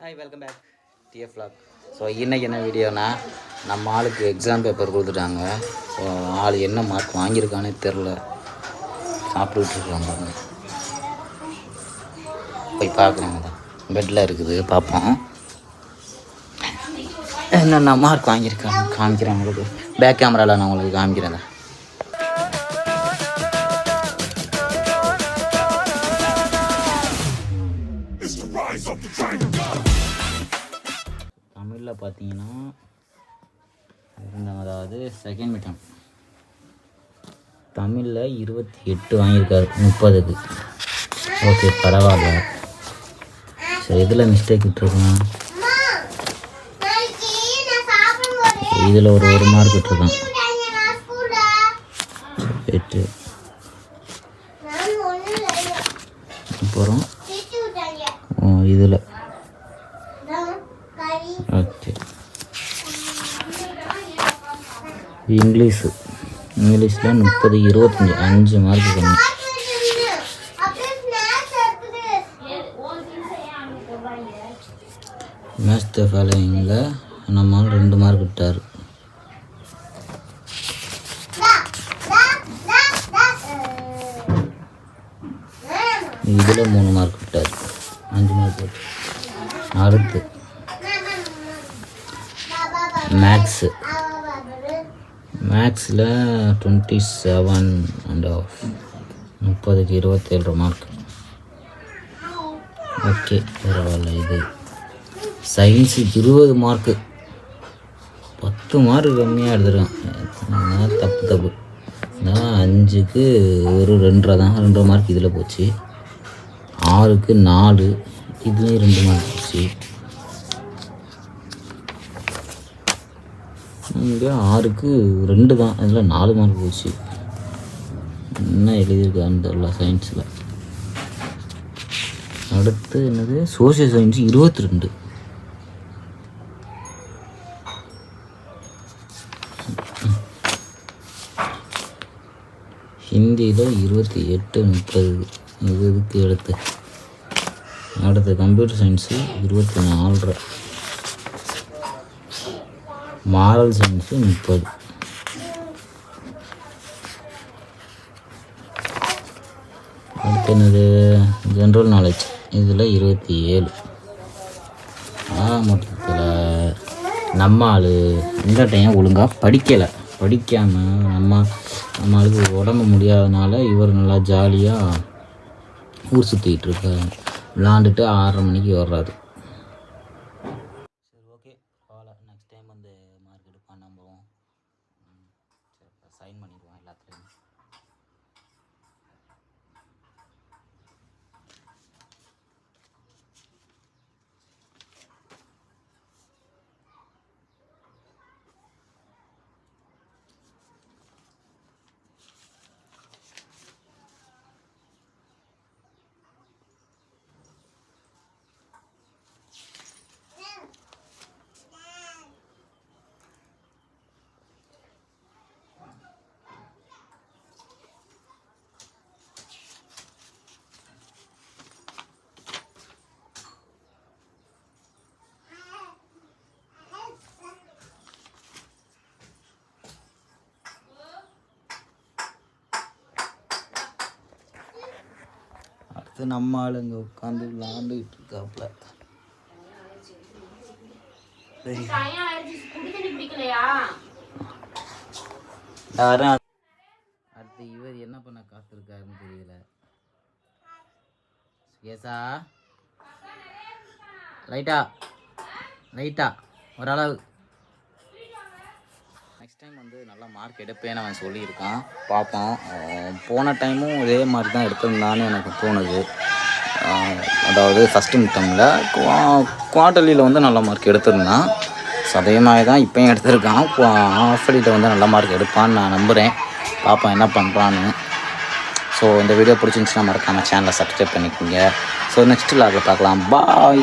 Hi welcome back TF log so இன்றைக்கி என்ன வீடியோனா நம்ம ஆளுக்கு எக்ஸாம் பேப்பர் கொடுத்துட்டாங்க. ஸோ ஆள் என்ன மார்க் வாங்கியிருக்கானே தெரில சாப்பிட்டுட்டு இருக்காங்க போய் பார்க்குறாங்க தான் பெட்டில் இருக்குது பார்ப்போம். என்னென்ன மார்க் வாங்கியிருக்காங்க காமிக்கிறேன் உங்களுக்கு. பேக் கேமராவில் நான் உங்களுக்கு காமிக்கிறேன் தான். தமிழில் பார்த்தீங்கன்னா இருந்தாங்க அதாவது செகண்ட் மிட்டம் தமிழில் இருபத்தி எட்டு வாங்கியிருக்காரு முப்பதுக்கு. ஓகே பரவாயில்ல. சரி இதில் மிஸ்டேக் விட்டுருக்கான் இதில் ஒரு ஒரு மார்க் விட்டுருக்கான். எட்டு. அப்புறம்? இதில் ஓகே இங்கிலீஷு. இங்கிலீஷில் முப்பது இருபத்தஞ்சி அஞ்சு மார்க் கம்மி மேட்ச் த ஃபாலோயிங்கில் நம்மால் ரெண்டு மார்க் விட்டார். இதில் மூணு மார்க் விட்டார். அஞ்சு மார்க் அடுத்து. மேக்ஸு மேக்ஸில் டுவெண்ட்டி செவன் அண்ட் ஆஃப் முப்பதுக்கு இருபத்தேழு மார்க் ஓகே பரவாயில்ல இது. சயின்ஸு இருபது மார்க்கு பத்து மார்க் கம்மியாக எடுத்துருக்கான். தப்பு தப்பு. நான் அஞ்சுக்கு ஒரு ரெண்டரை தான். ரெண்டரை மார்க் இதில் போச்சு. ஆறுக்கு நாலு. இதுலேயும் ரெண்டு மார்க் போச்சு. இங்கே ஆறுக்கு ரெண்டு தான். இதில் நாலு மார்க் போச்சு. என்ன எழுதியிருக்கான்னு தெரில சயின்ஸில் அடுத்து என்னது? சோசியல் சயின்ஸ் இருபத்தி ரெண்டு ஹிந்தியில் இருபத்தி எட்டு முப்பது. இது இதுக்கு எடுத்து அடுத்து கம்ப்யூட்டர் சயின்ஸு இருபத்தி நாலரை. மாரல் சயின்ஸு முப்பது. அடுத்து என்னது? ஜென்ரல் நாலேஜ் இதில் இருபத்தி ஏழு. மொத்தத்தில் நம்ம ஆள் இந்த டைம் ஒழுங்காக படிக்கலை. படிக்காமல் நம்ம நம்ம ஆளுக்கு உடம்பு முடியாதனால இவர் நல்லா ஜாலியாக ஊர் சுற்றிக்கிட்டு இருக்காரு. விளாண்டுட்டு ஆறரை மணிக்கு வர்றாரு. la tren. அடுத்து நம்ம ஆளுங்க உட்காந்து விளாண்டுக்கிட்டு இருக்காப்புல. சரி. யாரும் அடுத்து இவர் என்ன பண்ண காத்திருக்காருன்னு தெரியல. ஏசா லைட்டா லைட்டா ஓரளவு நெக்ஸ்ட் டைம் வந்து நல்லா மார்க் எடுப்பேன்னு அவன் சொல்லியிருக்கான். பார்ப்போம் போன டைமும் இதே மாதிரி தான் எடுத்திருந்தான்னு எனக்கு தோணுது. அதாவது ஃபஸ்ட்டு மிட்டமில் குவார்டர்லியில் வந்து நல்ல மார்க் எடுத்திருந்தான். ஸோ அதே மாதிரி தான் இப்போயும் எடுத்திருக்கான். ஆஃபலியில் வந்து நல்ல மார்க் எடுப்பான்னு நான் நம்புகிறேன் பார்ப்போம் என்ன பண்ணுறான்னு ஸோ இந்த வீடியோ பிடிச்சிருந்துச்சுன்னா மறக்காமல் சேனலை சப்ஸ்கிரைப் பண்ணிக்கோங்க. ஸோ நெக்ஸ்ட் லாகில் பார்க்கலாம். பாய்